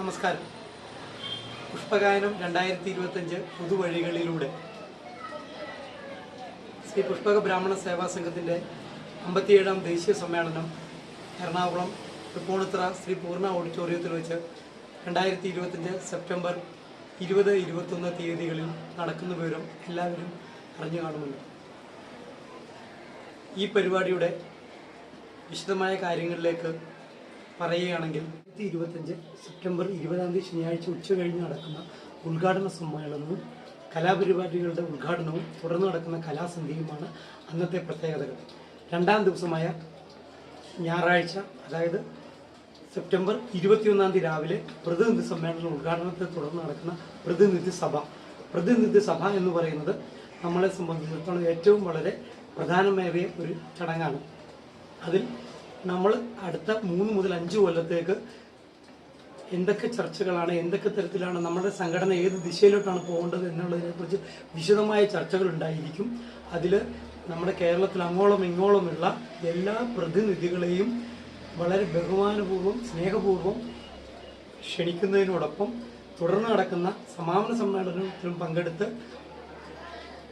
നമസ്കാരം. പുഷ്പഗായനം രണ്ടായിരത്തി ഇരുപത്തഞ്ച് പുതുവഴികളിലൂടെ. ശ്രീ പുഷ്പക ബ്രാഹ്മണ സേവാ സംഘത്തിന്റെ അമ്പത്തിയേഴാം ദേശീയ സമ്മേളനം എറണാകുളം തൃപ്പൂണിത്തറ ശ്രീ പൂർണ ഓഡിറ്റോറിയത്തിൽ വെച്ച് രണ്ടായിരത്തി ഇരുപത്തഞ്ച് സെപ്റ്റംബർ ഇരുപത് ഇരുപത്തൊന്ന് തീയതികളിൽ നടക്കുന്ന വിവരം എല്ലാവരും അറിഞ്ഞു കാണുന്നുണ്ട്. ഈ പരിപാടിയുടെ വിശദമായ കാര്യങ്ങളിലേക്ക് പറയുകയാണെങ്കിൽ രണ്ടായിരത്തി ഇരുപത്തഞ്ച് സെപ്റ്റംബർ ഇരുപതാം തീയതി ശനിയാഴ്ച ഉച്ച കഴിഞ്ഞ് നടക്കുന്ന ഉദ്ഘാടന സമ്മേളനവും കലാപരിപാടികളുടെ ഉദ്ഘാടനവും തുടർന്ന് നടക്കുന്ന കലാസന്ധ്യയുമാണ് അന്നത്തെ പ്രത്യേകതകൾ. രണ്ടാം ദിവസമായ ഞായറാഴ്ച അതായത് സെപ്റ്റംബർ ഇരുപത്തിയൊന്നാം തീയതി രാവിലെ പ്രതിനിധി സമ്മേളനം ഉദ്ഘാടനത്തെ തുടർന്ന് നടക്കുന്ന പ്രതിനിധി സഭ. പ്രതിനിധി സഭ എന്ന് പറയുന്നത് നമ്മളെ സംബന്ധിച്ചിടത്തോളം ഏറ്റവും വളരെ പ്രധാനമേറിയ ഒരു ചടങ്ങാണ്. അതിൽ നമ്മൾ അടുത്ത മൂന്ന് മുതൽ അഞ്ച് കൊല്ലത്തേക്ക് എന്തൊക്കെ ചർച്ചകളാണ് എന്തൊക്കെ തരത്തിലാണ് നമ്മുടെ സംഘടന ഏത് ദിശയിലോട്ടാണ് പോകേണ്ടത് എന്നുള്ളതിനെക്കുറിച്ച് വിശദമായ ചർച്ചകൾ ഉണ്ടായിരിക്കും. അതിൽ നമ്മുടെ കേരളത്തിൽ അങ്ങോളം ഇങ്ങോളമുള്ള എല്ലാ പ്രതിനിധികളെയും വളരെ ബഹുമാനപൂർവം സ്നേഹപൂർവം ക്ഷണിക്കുന്നതിനോടൊപ്പം തുടർന്ന് നടക്കുന്ന സമാപന സമ്മേളനത്തിലും പങ്കെടുത്ത്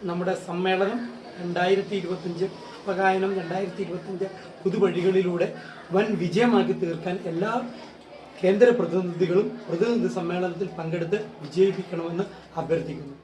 നമ്മുടെ സമ്മേളനം രണ്ടായിരത്തി ഇരുപത്തഞ്ച് പുഷ്പഗായനം രണ്ടായിരത്തി ഇരുപത്തിയഞ്ച് പുതുവഴികളിലൂടെ വൻ വിജയമാക്കി തീർക്കാൻ എല്ലാ കേന്ദ്ര പ്രതിനിധികളും പ്രതിനിധി സമ്മേളനത്തിൽ പങ്കെടുത്ത് വിജയിപ്പിക്കണമെന്ന് അഭ്യർത്ഥിക്കുന്നു.